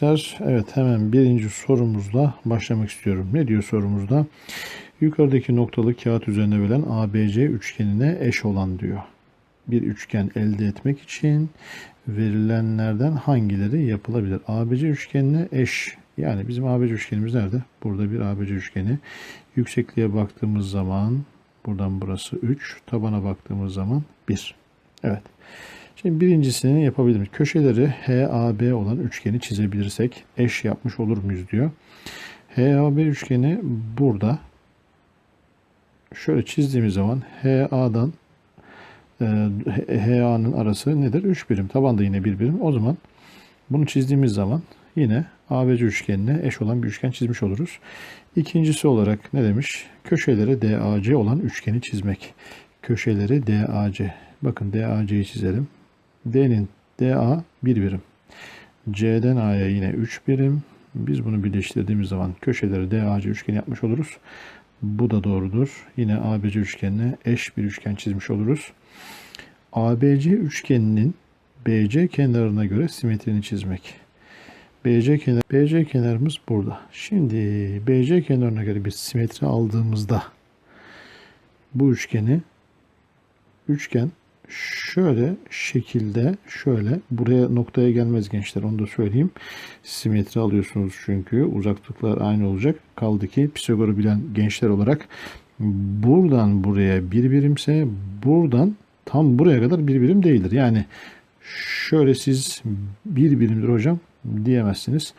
gençler. Evet hemen birinci sorumuzla başlamak istiyorum. Ne diyor sorumuzda? Yukarıdaki noktalı kağıt üzerine verilen ABC üçgenine eş olan diyor. Bir üçgen elde etmek için verilenlerden hangileri yapılabilir? ABC üçgenine eş. Yani bizim ABC üçgenimiz nerede? Burada bir ABC üçgeni. Yüksekliğe baktığımız zaman buradan burası 3. Tabana baktığımız zaman 1. Evet. Şimdi birincisini yapabiliriz. Köşeleri HAB olan üçgeni çizebilirsek eş yapmış olur muyuz diyor. HAB üçgeni burada. Şöyle çizdiğimiz zaman HA'dan e, HA'nın arası nedir? 3 birim. Tabanda yine 1 birim. O zaman bunu çizdiğimiz zaman yine ABC üçgenine eş olan bir üçgen çizmiş oluruz. İkincisi olarak ne demiş? Köşeleri DAC olan üçgeni çizmek. Köşeleri DAC. Bakın DAC'yi çizelim. D'nin DA 1 birim. C'den A'ya yine 3 birim. Biz bunu birleştirdiğimiz zaman köşeleri DAC üçgeni yapmış oluruz. Bu da doğrudur. Yine ABC üçgenine eş bir üçgen çizmiş oluruz. ABC üçgeninin BC kenarına göre simetrini çizmek. BC kenar BC kenarımız burada. Şimdi BC kenarına göre bir simetri aldığımızda bu üçgeni üçgen şöyle şekilde şöyle buraya noktaya gelmez gençler onu da söyleyeyim. Simetri alıyorsunuz çünkü uzaklıklar aynı olacak. Kaldı ki Pisagor'u bilen gençler olarak buradan buraya bir birimse buradan tam buraya kadar bir birim değildir. Yani şöyle siz bir birimdir hocam diyemezsiniz.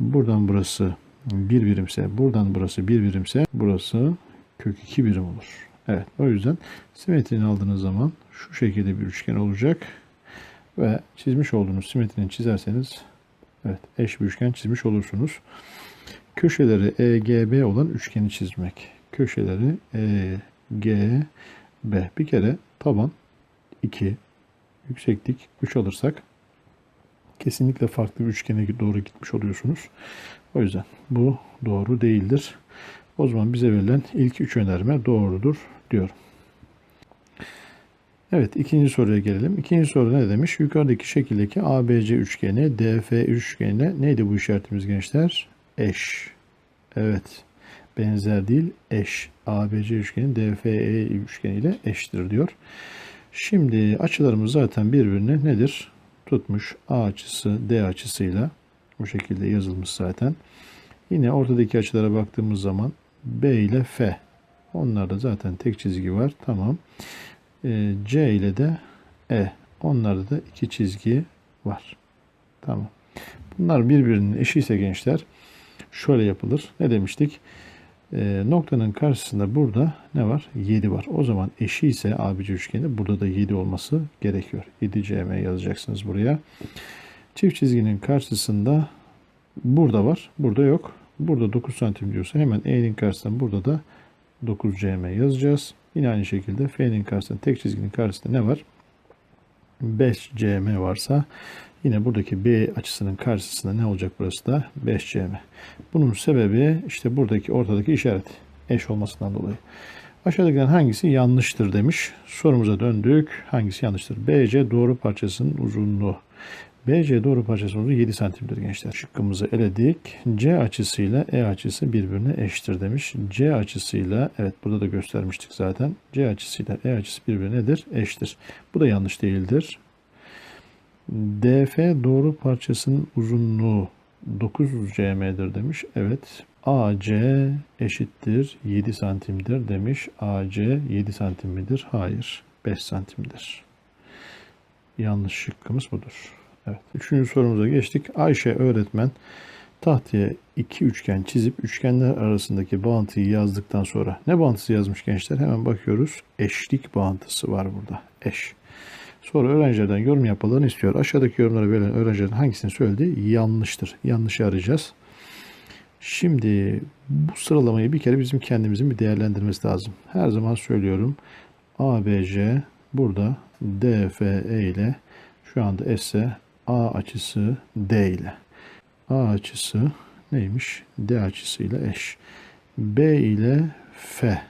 Buradan burası bir birimse, buradan burası bir birimse burası kök iki birim olur. Evet o yüzden simetrini aldığınız zaman şu şekilde bir üçgen olacak. Ve çizmiş olduğunuz simetrini çizerseniz evet eş bir üçgen çizmiş olursunuz. Köşeleri EGB olan üçgeni çizmek. Köşeleri EGB. Bir kere taban 2, yükseklik 3 alırsak kesinlikle farklı bir üçgene doğru gitmiş oluyorsunuz. O yüzden bu doğru değildir. O zaman bize verilen ilk üç önerme doğrudur diyorum. Evet ikinci soruya gelelim. İkinci soru ne demiş? Yukarıdaki şekildeki ABC üçgeni DF üçgenine neydi bu işaretimiz gençler? Eş. Evet. Benzer değil eş. ABC üçgeni DFE üçgeniyle eşittir diyor. Şimdi açılarımız zaten birbirine nedir? Tutmuş A açısı D açısıyla bu şekilde yazılmış zaten. Yine ortadaki açılara baktığımız zaman B ile F. Onlarda zaten tek çizgi var. Tamam. E, C ile de E. Onlarda da iki çizgi var. Tamam. Bunlar birbirinin eşi ise gençler şöyle yapılır. Ne demiştik? E, noktanın karşısında burada ne var? 7 var. O zaman eşi ise ABC üçgeni burada da 7 olması gerekiyor. 7 CM yazacaksınız buraya. Çift çizginin karşısında burada var. Burada yok. Burada 9 santim diyorsa hemen E'nin karşısında burada da 9 cm yazacağız. Yine aynı şekilde F'nin karşısında tek çizginin karşısında ne var? 5 cm varsa yine buradaki B açısının karşısında ne olacak burası da 5 cm. Bunun sebebi işte buradaki ortadaki işaret eş olmasından dolayı. Aşağıdakilerin hangisi yanlıştır demiş. Sorumuza döndük. Hangisi yanlıştır? BC doğru parçasının uzunluğu. BC doğru parçasının uzunluğu 7 santimdir gençler. Şıkkımızı eledik. C açısıyla E açısı birbirine eşittir demiş. C açısıyla evet burada da göstermiştik zaten. C açısıyla E açısı birbirine nedir? Eşittir. Bu da yanlış değildir. DF doğru parçasının uzunluğu 900 cm'dir demiş. Evet. AC eşittir 7 santimdir demiş. AC 7 santim midir? Hayır. 5 santimdir. Yanlış şıkkımız budur. Evet. Üçüncü sorumuza geçtik. Ayşe öğretmen tahtaya iki üçgen çizip üçgenler arasındaki bağıntıyı yazdıktan sonra ne bağıntısı yazmış gençler? Hemen bakıyoruz. Eşlik bağıntısı var burada. Eş. Sonra öğrencilerden yorum yapmalarını istiyor. Aşağıdaki yorumlara verilen öğrencilerin hangisini söyledi? Yanlıştır. Yanlışı arayacağız. Şimdi bu sıralamayı bir kere bizim kendimizin bir değerlendirmesi lazım. Her zaman söylüyorum. ABC burada DFE ile şu anda S A açısı D ile. A açısı neymiş? D açısıyla eş. B ile F.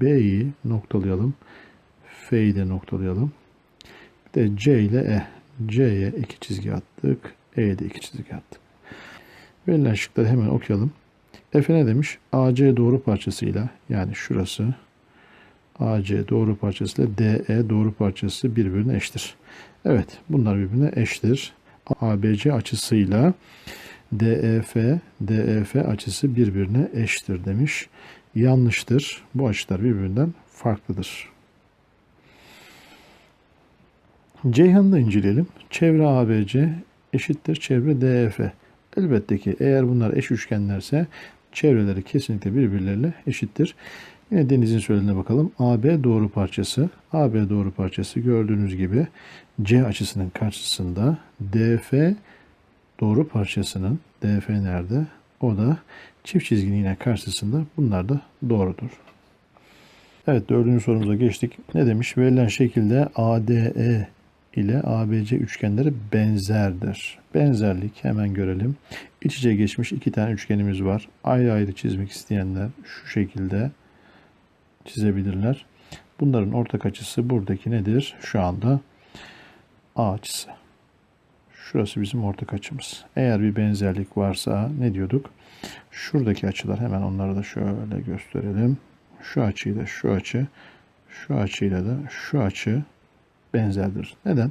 B'yi noktalayalım. F'yi de noktalayalım. Bir de C ile E. C'ye iki çizgi attık. E'ye de iki çizgi attık. Verilen şıkları hemen okuyalım. Efe ne demiş? AC doğru parçasıyla yani şurası AC doğru parçasıyla DE doğru parçası birbirine eşittir. Evet bunlar birbirine eşittir. ABC açısıyla DEF DEF açısı birbirine eşittir demiş. Yanlıştır. Bu açılar birbirinden farklıdır. Ceyhan'ı da inceleyelim. Çevre ABC eşittir çevre DEF. Elbette ki eğer bunlar eş üçgenlerse çevreleri kesinlikle birbirleriyle eşittir. Yine denizin söylediğine bakalım. AB doğru parçası. AB doğru parçası gördüğünüz gibi C açısının karşısında DF doğru parçasının DF nerede? O da çift çizginin yine karşısında. Bunlar da doğrudur. Evet dördüncü sorumuza geçtik. Ne demiş? Verilen şekilde ADE ile ABC üçgenleri benzerdir. Benzerlik hemen görelim. İç içe geçmiş iki tane üçgenimiz var. Ayrı ayrı çizmek isteyenler şu şekilde çizebilirler. Bunların ortak açısı buradaki nedir? Şu anda A açısı. Şurası bizim ortak açımız. Eğer bir benzerlik varsa ne diyorduk? Şuradaki açılar hemen onları da şöyle gösterelim. Şu açıyı da şu açı, şu açıyla da şu açı benzerdir. Neden?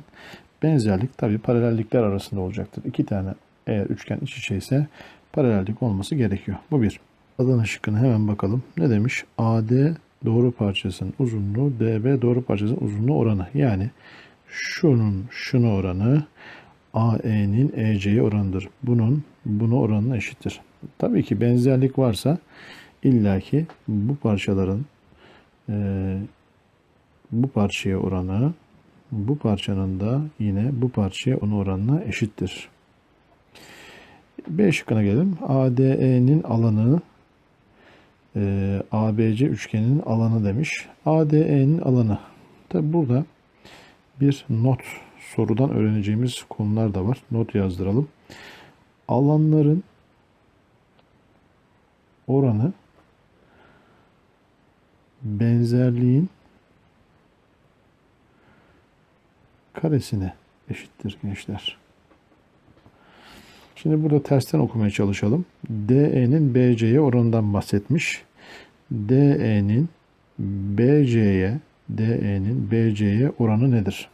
Benzerlik tabi paralellikler arasında olacaktır. İki tane eğer üçgen iç içe ise paralellik olması gerekiyor. Bu bir. Adana şıkkına hemen bakalım. Ne demiş? AD doğru parçasının uzunluğu DB doğru parçasının uzunluğu oranı. Yani şunun şunu oranı AE'nin EC'ye oranıdır. Bunun bunu oranına eşittir. Tabii ki benzerlik varsa illaki bu parçaların e, bu parçaya oranı bu parçanın da yine bu parçaya onun oranına eşittir. B şıkkına gelelim. ADE'nin alanı e, ABC üçgeninin alanı demiş. ADE'nin alanı. Tabi burada bir not sorudan öğreneceğimiz konular da var. Not yazdıralım. Alanların oranı benzerliğin karesine eşittir gençler. Şimdi burada tersten okumaya çalışalım. DE'nin BC'ye oranından bahsetmiş. DE'nin BC'ye DE'nin BC'ye oranı nedir?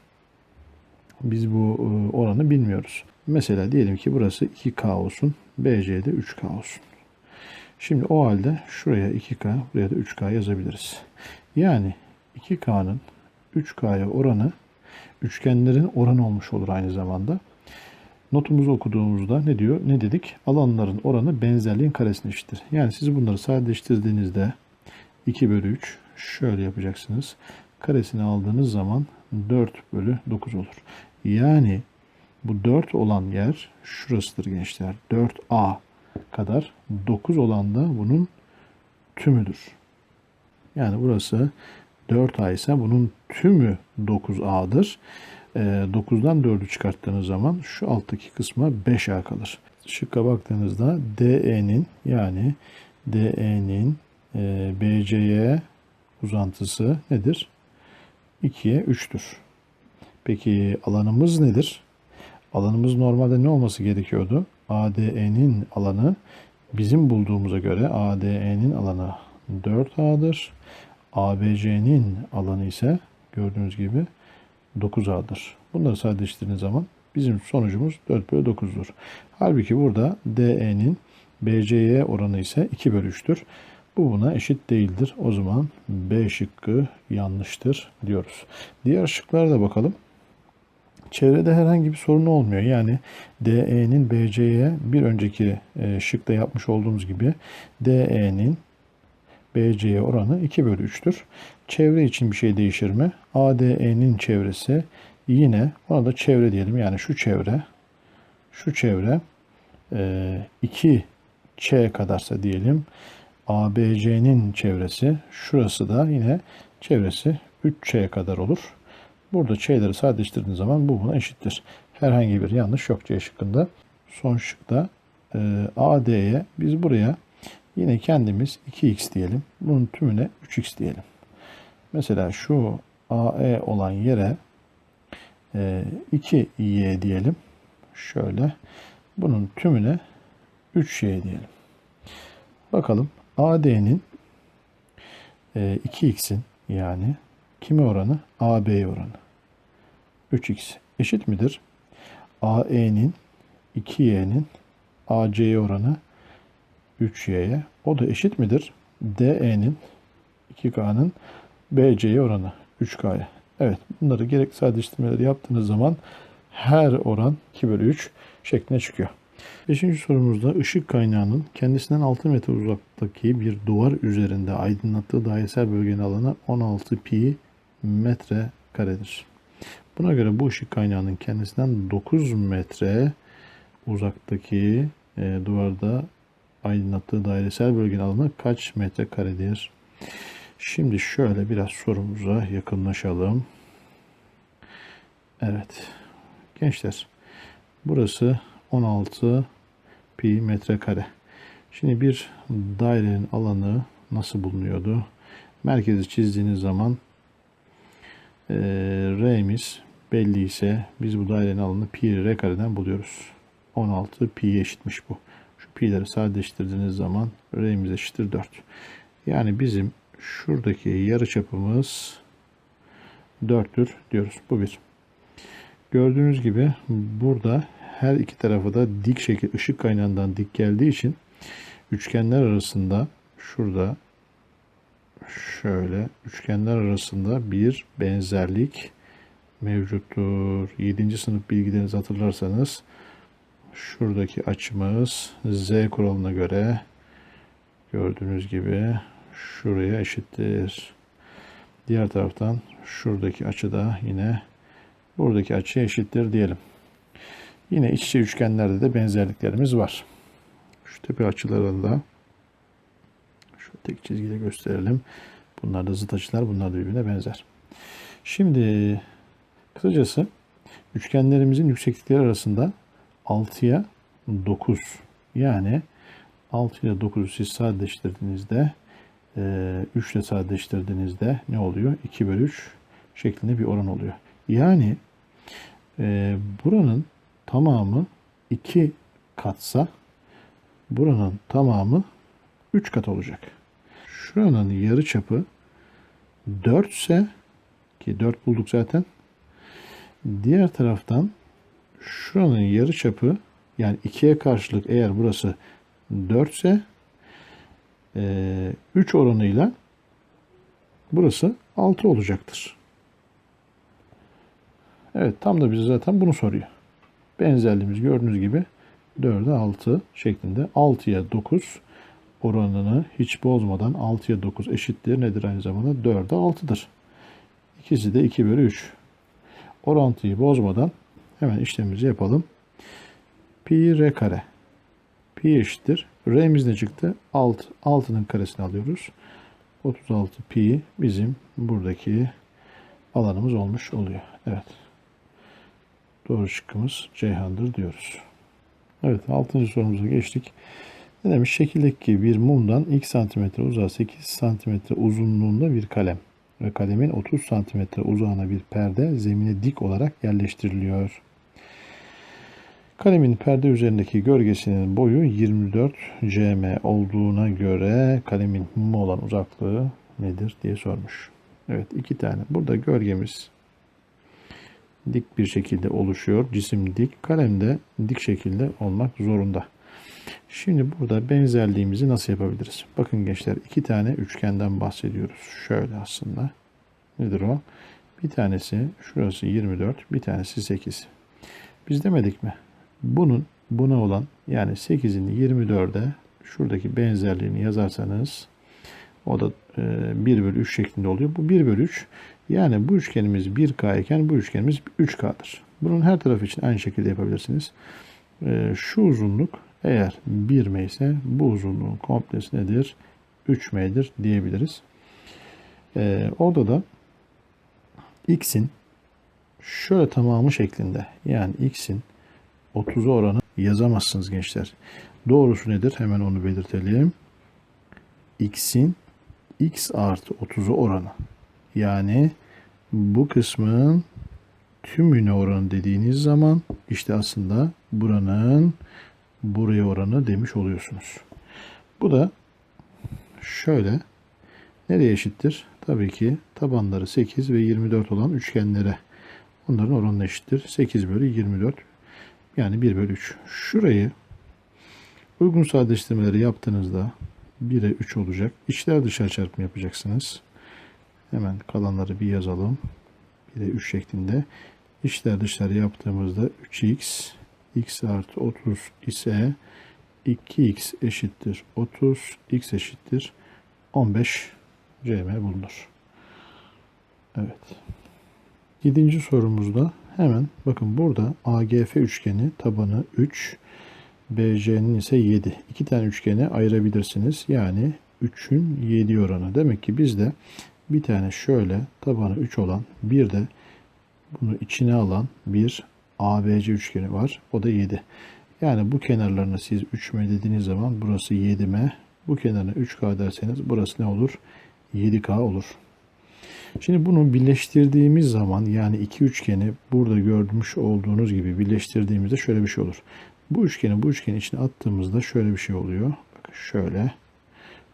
Biz bu e, oranı bilmiyoruz. Mesela diyelim ki burası 2K olsun. BC'de 3K olsun. Şimdi o halde şuraya 2K, buraya da 3K yazabiliriz. Yani 2K'nın 3K'ya oranı üçgenlerin oranı olmuş olur aynı zamanda. Notumuzu okuduğumuzda ne diyor? Ne dedik? Alanların oranı benzerliğin karesine eşittir. Yani siz bunları sadeleştirdiğinizde 2 bölü 3 şöyle yapacaksınız. Karesini aldığınız zaman 4 bölü 9 olur. Yani bu 4 olan yer şurasıdır gençler. 4A kadar 9 olan da bunun tümüdür. Yani burası 4A ise bunun tümü 9A'dır. 9'dan 4'ü çıkarttığınız zaman şu alttaki kısma 5A kalır. Şıkka baktığınızda DE'nin yani DE'nin e, BC'ye uzantısı nedir? 2'ye 3'tür. Peki alanımız nedir? Alanımız normalde ne olması gerekiyordu? ADE'nin alanı bizim bulduğumuza göre ADE'nin alanı 4A'dır. ABC'nin alanı ise gördüğünüz gibi 9A'dır. Bunları sadeleştirdiğiniz zaman bizim sonucumuz 4 bölü 9'dur. Halbuki burada DE'nin BC'ye oranı ise 2 bölü 3'tür. Bu buna eşit değildir. O zaman B şıkkı yanlıştır diyoruz. Diğer şıklara da bakalım. Çevrede herhangi bir sorun olmuyor. Yani DE'nin BC'ye bir önceki e, şıkta yapmış olduğumuz gibi DE'nin BC'ye oranı 2 bölü 3'tür. Çevre için bir şey değişir mi? ADE'nin çevresi yine ona da çevre diyelim. Yani şu çevre şu çevre 2Ç e, kadarsa diyelim. ABC'nin çevresi şurası da yine çevresi 3Ç kadar olur. Burada Ç'leri sadeleştirdiğiniz zaman bu buna eşittir. Herhangi bir yanlış yok C şıkkında. Son şıkta e, AD'ye biz buraya Yine kendimiz 2x diyelim. Bunun tümüne 3x diyelim. Mesela şu AE olan yere 2y e, diyelim. Şöyle. Bunun tümüne 3y diyelim. Bakalım AD'nin e, 2x'in yani kime oranı? AB'ye oranı. 3x eşit midir? AE'nin 2y'nin AC'ye oranı 3y'ye. O da eşit midir? DE'nin 2K'nın BC'ye oranı 3K'ya. Evet bunları gerek sadeleştirmeleri yaptığınız zaman her oran 2 bölü 3 şeklinde çıkıyor. Beşinci sorumuzda ışık kaynağının kendisinden 6 metre uzaktaki bir duvar üzerinde aydınlattığı dairesel bölgenin alanı 16 pi metre karedir. Buna göre bu ışık kaynağının kendisinden 9 metre uzaktaki e, duvarda aydınlattığı dairesel bölgenin alanı kaç metre karedir? Şimdi şöyle biraz sorumuza yakınlaşalım. Evet. Gençler burası 16 pi metrekare. Şimdi bir dairenin alanı nasıl bulunuyordu? Merkezi çizdiğiniz zaman e, R'miz belli ise biz bu dairenin alanını pi R kareden buluyoruz. 16 pi eşitmiş bu. Pi'leri sadeleştirdiğiniz zaman R'miz eşittir 4. Yani bizim şuradaki yarı çapımız 4'tür diyoruz. Bu bir. Gördüğünüz gibi burada her iki tarafa da dik şekil ışık kaynağından dik geldiği için üçgenler arasında şurada şöyle üçgenler arasında bir benzerlik mevcuttur. 7. sınıf bilgilerinizi hatırlarsanız şuradaki açımız Z kuralına göre gördüğünüz gibi şuraya eşittir. Diğer taraftan şuradaki açı da yine buradaki açıya eşittir diyelim. Yine iç içe üçgenlerde de benzerliklerimiz var. Şu tepe açılarında şu tek çizgiyle gösterelim. Bunlar da zıt açılar. Bunlar da birbirine benzer. Şimdi kısacası üçgenlerimizin yükseklikleri arasında 6'ya 9 yani 6 ile 9'u siz sadeleştirdiğinizde 3 ile sadeleştirdiğinizde ne oluyor? 2 bölü 3 şeklinde bir oran oluyor. Yani e, buranın tamamı 2 katsa buranın tamamı 3 kat olacak. Şuranın yarı çapı 4 ise ki 4 bulduk zaten. Diğer taraftan şuranın yarı çapı yani 2'ye karşılık eğer burası 4 ise 3 oranıyla burası 6 olacaktır. Evet tam da bize zaten bunu soruyor. Benzerliğimiz gördüğünüz gibi 4'e 6 şeklinde 6'ya 9 oranını hiç bozmadan 6'ya 9 eşittir. Nedir aynı zamanda? 4'e 6'dır. İkisi de 2 bölü 3. Orantıyı bozmadan hemen işlemimizi yapalım. Pi r kare. Pi eşittir. R'miz ne çıktı? 6. 6'nın karesini alıyoruz. 36 pi bizim buradaki alanımız olmuş oluyor. Evet. Doğru şıkkımız Ceyhan'dır diyoruz. Evet 6. sorumuza geçtik. Ne demiş? Şekildeki bir mumdan x santimetre uzağı 8 santimetre uzunluğunda bir kalem ve kalemin 30 santimetre uzağına bir perde zemine dik olarak yerleştiriliyor. Kalemin perde üzerindeki gölgesinin boyu 24 cm olduğuna göre kalemin mum olan uzaklığı nedir diye sormuş. Evet iki tane. Burada gölgemiz dik bir şekilde oluşuyor. Cisim dik. Kalem de dik şekilde olmak zorunda. Şimdi burada benzerliğimizi nasıl yapabiliriz? Bakın gençler iki tane üçgenden bahsediyoruz. Şöyle aslında. Nedir o? Bir tanesi şurası 24, bir tanesi 8. Biz demedik mi? Bunun buna olan yani 8'in 24'e şuradaki benzerliğini yazarsanız o da 1 e, bölü 3 şeklinde oluyor. Bu 1 bölü 3. Yani bu üçgenimiz 1K iken bu üçgenimiz 3K'dır. Bunun her tarafı için aynı şekilde yapabilirsiniz. E, şu uzunluk eğer 1M ise bu uzunluğun komplesi nedir? 3M'dir diyebiliriz. E, orada da X'in şöyle tamamı şeklinde yani X'in 30'u oranı yazamazsınız gençler. Doğrusu nedir? Hemen onu belirtelim. X'in X artı 30'u oranı. Yani bu kısmın tümüne oranı dediğiniz zaman işte aslında buranın buraya oranı demiş oluyorsunuz. Bu da şöyle nereye eşittir? Tabii ki tabanları 8 ve 24 olan üçgenlere. Onların oranı eşittir. 8 bölü 24 yani 1 bölü 3. Şurayı uygun sadeleştirmeleri yaptığınızda 1'e 3 olacak. İçler dışarı çarpımı yapacaksınız. Hemen kalanları bir yazalım. 1'e 3 şeklinde. İçler dışarı yaptığımızda 3x x artı 30 ise 2x eşittir 30 x eşittir 15 cm bulunur. Evet. Yedinci sorumuzda hemen bakın burada AGF üçgeni tabanı 3 BC'nin ise 7. İki tane üçgeni ayırabilirsiniz. Yani 3'ün 7 oranı. Demek ki bizde bir tane şöyle tabanı 3 olan bir de bunu içine alan bir ABC üçgeni var. O da 7. Yani bu kenarlarını siz 3M dediğiniz zaman burası 7M. Bu kenarına 3K derseniz burası ne olur? 7K olur. Şimdi bunu birleştirdiğimiz zaman yani iki üçgeni burada görmüş olduğunuz gibi birleştirdiğimizde şöyle bir şey olur. Bu üçgeni bu üçgenin içine attığımızda şöyle bir şey oluyor. Bakın şöyle.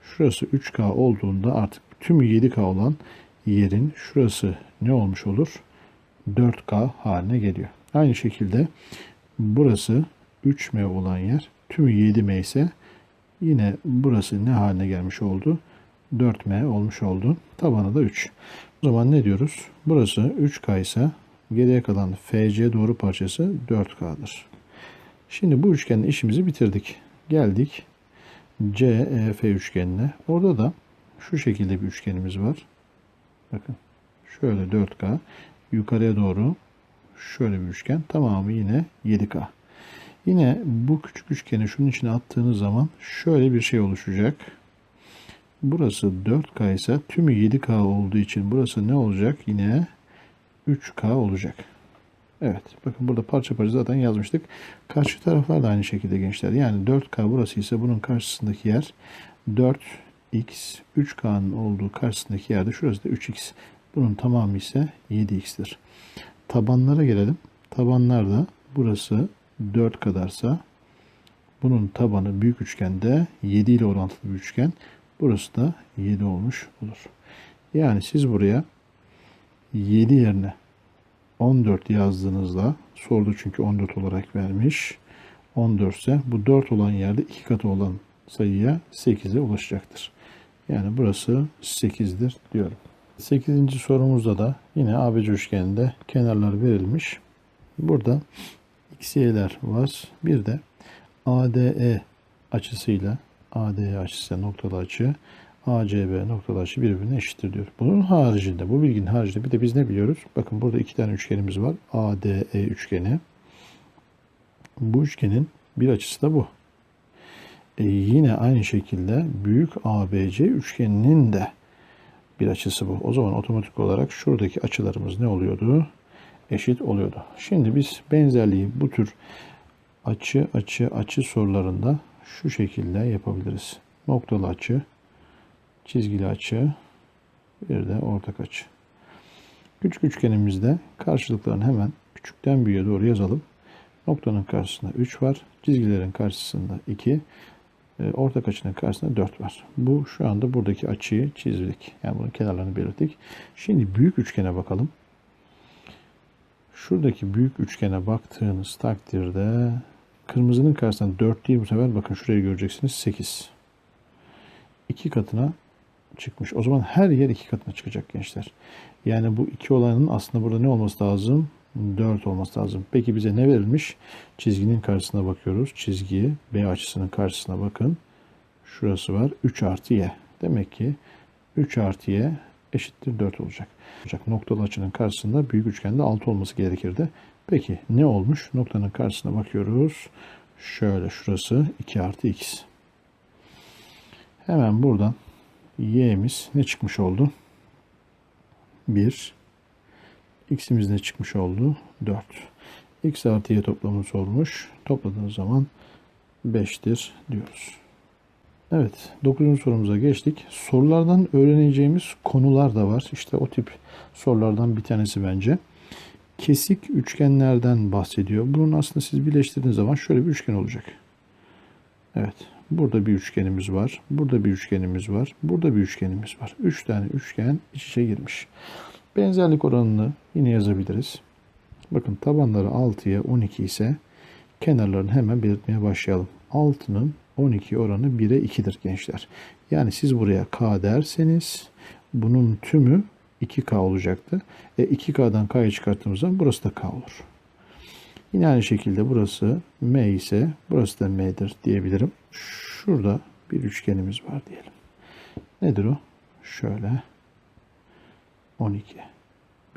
Şurası 3K olduğunda artık tüm 7K olan yerin şurası ne olmuş olur? 4K haline geliyor. Aynı şekilde burası 3M olan yer tümü 7M ise yine burası ne haline gelmiş oldu? 4M olmuş oldu. Tabanı da 3. O zaman ne diyoruz? Burası 3K ise geriye kalan FC doğru parçası 4K'dır. Şimdi bu üçgenle işimizi bitirdik. Geldik CEF üçgenine. Orada da şu şekilde bir üçgenimiz var. Bakın şöyle 4K yukarıya doğru şöyle bir üçgen. Tamamı yine 7K. Yine bu küçük üçgeni şunun içine attığınız zaman şöyle bir şey oluşacak. Burası 4K ise tümü 7K olduğu için burası ne olacak? Yine 3K olacak. Evet. Bakın burada parça parça zaten yazmıştık. Karşı taraflar da aynı şekilde gençler. Yani 4K burası ise bunun karşısındaki yer 4X 3K'nın olduğu karşısındaki yerde şurası da 3X. Bunun tamamı ise 7X'tir. Tabanlara gelelim. Tabanlar da burası 4 kadarsa bunun tabanı büyük üçgende 7 ile orantılı bir üçgen. Burası da 7 olmuş olur. Yani siz buraya 7 yerine 14 yazdığınızda sordu çünkü 14 olarak vermiş. 14 ise bu 4 olan yerde 2 katı olan sayıya 8'e ulaşacaktır. Yani burası 8'dir diyorum. 8. sorumuzda da yine ABC üçgeninde kenarlar verilmiş. Burada x'ler var. Bir de ADE açısıyla ADE açısı noktalı açı ACB noktalı açı birbirine eşittir diyor. Bunun haricinde, bu bilginin haricinde bir de biz ne biliyoruz? Bakın burada iki tane üçgenimiz var. ADE üçgeni. Bu üçgenin bir açısı da bu. E yine aynı şekilde büyük ABC üçgeninin de bir açısı bu. O zaman otomatik olarak şuradaki açılarımız ne oluyordu? Eşit oluyordu. Şimdi biz benzerliği bu tür açı açı açı sorularında şu şekilde yapabiliriz. Noktalı açı, çizgili açı, bir de ortak açı. Küçük üçgenimizde karşılıklarını hemen küçükten büyüğe doğru yazalım. Noktanın karşısında 3 var. Çizgilerin karşısında 2. E, ortak açının karşısında 4 var. Bu şu anda buradaki açıyı çizdik. Yani bunun kenarlarını belirttik. Şimdi büyük üçgene bakalım. Şuradaki büyük üçgene baktığınız takdirde kırmızının karşısında 4 değil bu sefer bakın şurayı göreceksiniz 8. 2 katına çıkmış. O zaman her yer 2 katına çıkacak gençler. Yani bu iki olanın aslında burada ne olması lazım? 4 olması lazım. Peki bize ne verilmiş? Çizginin karşısına bakıyoruz. Çizgi B açısının karşısına bakın. Şurası var. 3 artı Y. Demek ki 3 artı Y eşittir 4 olacak. olacak. Noktalı açının karşısında büyük üçgende 6 olması gerekirdi. Peki ne olmuş? Noktanın karşısına bakıyoruz. Şöyle şurası 2 artı x. Hemen buradan y'miz ne çıkmış oldu? 1 x'imiz ne çıkmış oldu? 4. x artı y toplamını sormuş. Topladığınız zaman 5'tir diyoruz. Evet, 9. sorumuza geçtik. Sorulardan öğreneceğimiz konular da var. İşte o tip sorulardan bir tanesi bence. Kesik üçgenlerden bahsediyor. Bunun aslında siz birleştirdiğiniz zaman şöyle bir üçgen olacak. Evet. Burada bir üçgenimiz var. Burada bir üçgenimiz var. Burada bir üçgenimiz var. Üç tane üçgen iç içe girmiş. Benzerlik oranını yine yazabiliriz. Bakın tabanları 6'ya 12 ise kenarlarını hemen belirtmeye başlayalım. 6'nın 12 oranı 1'e 2'dir gençler. Yani siz buraya k derseniz bunun tümü 2k olacaktı. E 2k'dan k'yı çıkarttığımız zaman burası da k olur. Yine aynı şekilde burası m ise burası da m'dir diyebilirim. Şurada bir üçgenimiz var diyelim. Nedir o? Şöyle 12.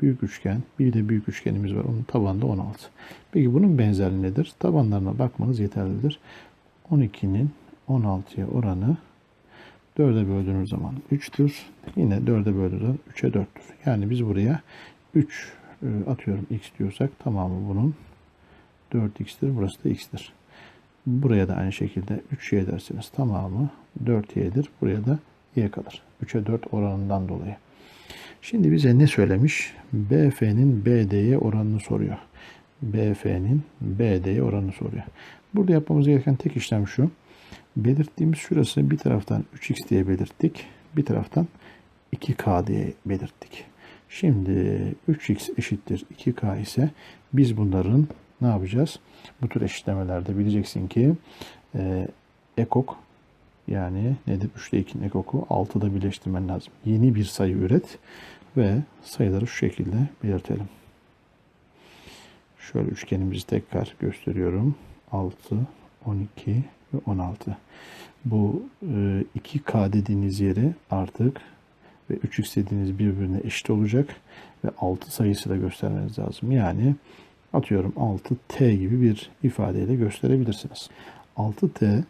Büyük üçgen. Bir de büyük üçgenimiz var. Onun tabanında 16. Peki bunun benzerliği nedir? Tabanlarına bakmanız yeterlidir. 12'nin 16'ya oranı 4'e böldüğünüz zaman 3'tür. Yine 4'e böldüğünüz zaman 3'e 4'tür. Yani biz buraya 3 e, atıyorum x diyorsak tamamı bunun 4x'tir. Burası da x'tir. Buraya da aynı şekilde 3y derseniz tamamı 4y'dir. Buraya da y kalır. 3'e 4 oranından dolayı. Şimdi bize ne söylemiş? BF'nin BD'ye oranını soruyor. BF'nin BD'ye oranını soruyor. Burada yapmamız gereken tek işlem şu. Belirttiğimiz şurası bir taraftan 3x diye belirttik. Bir taraftan 2k diye belirttik. Şimdi 3x eşittir 2k ise biz bunların ne yapacağız? Bu tür eşitlemelerde bileceksin ki e, ekok yani nedir? 3'te 2'nin ekoku 6'da birleştirmen lazım. Yeni bir sayı üret ve sayıları şu şekilde belirtelim. Şöyle üçgenimizi tekrar gösteriyorum. 6, 12 ve 16. Bu e, 2K dediğiniz yeri artık ve 3X dediğiniz birbirine eşit olacak ve 6 sayısı da göstermeniz lazım. Yani atıyorum 6T gibi bir ifadeyle gösterebilirsiniz. 6T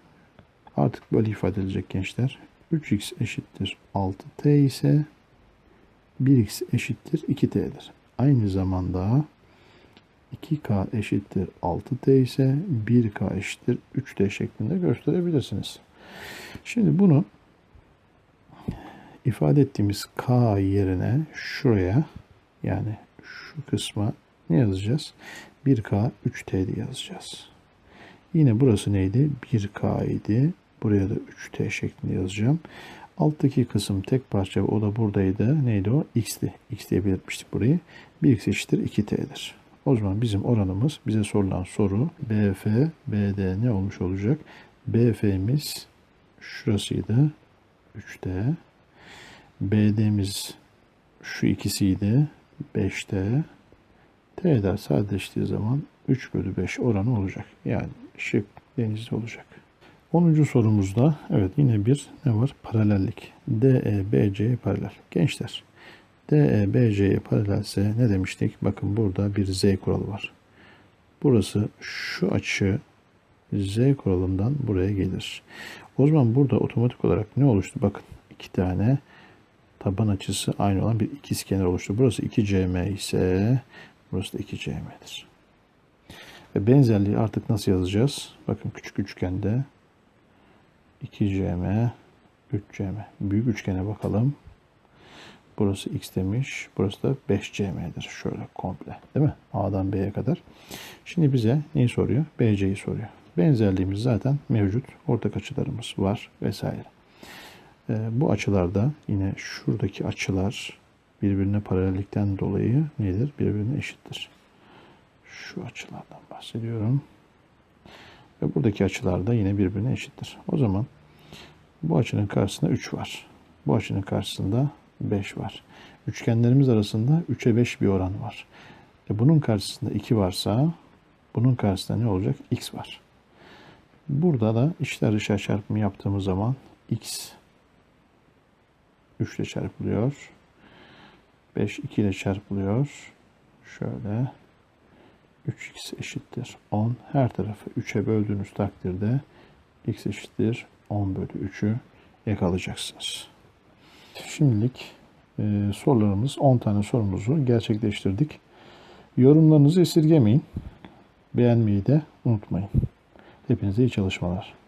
artık böyle ifade edilecek gençler. 3x eşittir 6t ise 1x eşittir 2t'dir. Aynı zamanda 2k eşittir 6t ise 1k eşittir 3t şeklinde gösterebilirsiniz. Şimdi bunu ifade ettiğimiz k yerine şuraya yani şu kısma ne yazacağız? 1k 3t diye yazacağız. Yine burası neydi? 1k idi. Buraya da 3t şeklinde yazacağım. Alttaki kısım tek parça o da buradaydı. Neydi o? x'ti. x diye belirtmiştik burayı. 1x eşittir 2t'dir. O zaman bizim oranımız bize sorulan soru BF, BD ne olmuş olacak? BF'miz şurasıydı. 3D. BD'miz şu ikisiydi. 5D. T'ler sadeleştiği zaman 3 bölü 5 oranı olacak. Yani şık denizde olacak. 10. sorumuzda evet yine bir ne var? Paralellik. DE BC'ye paralel. Gençler DE BC'ye paralelse ne demiştik? Bakın burada bir Z kuralı var. Burası şu açı Z kuralından buraya gelir. O zaman burada otomatik olarak ne oluştu? Bakın iki tane taban açısı aynı olan bir ikizkenar oluştu. Burası 2CM ise burası da 2CM'dir. Ve benzerliği artık nasıl yazacağız? Bakın küçük üçgende 2cm, 3cm. Büyük üçgene bakalım. Burası x demiş. Burası da 5cm'dir. Şöyle komple. Değil mi? A'dan B'ye kadar. Şimdi bize neyi soruyor? BC'yi soruyor. Benzerliğimiz zaten mevcut. Ortak açılarımız var vesaire. Ee, bu açılarda yine şuradaki açılar birbirine paralellikten dolayı nedir? Birbirine eşittir. Şu açılardan bahsediyorum. Ve buradaki açılar da yine birbirine eşittir. O zaman bu açının karşısında 3 var. Bu açının karşısında 5 var. Üçgenlerimiz arasında 3'e 5 bir oran var. E bunun karşısında 2 varsa bunun karşısında ne olacak? X var. Burada da içler dışarı çarpımı yaptığımız zaman X 3 ile çarpılıyor. 5 2 ile çarpılıyor. Şöyle 3x eşittir 10. Her tarafı 3'e böldüğünüz takdirde x eşittir 10 bölü 3'ü yakalayacaksınız. Şimdilik e, sorularımız 10 tane sorumuzu gerçekleştirdik. Yorumlarınızı esirgemeyin. Beğenmeyi de unutmayın. Hepinize iyi çalışmalar.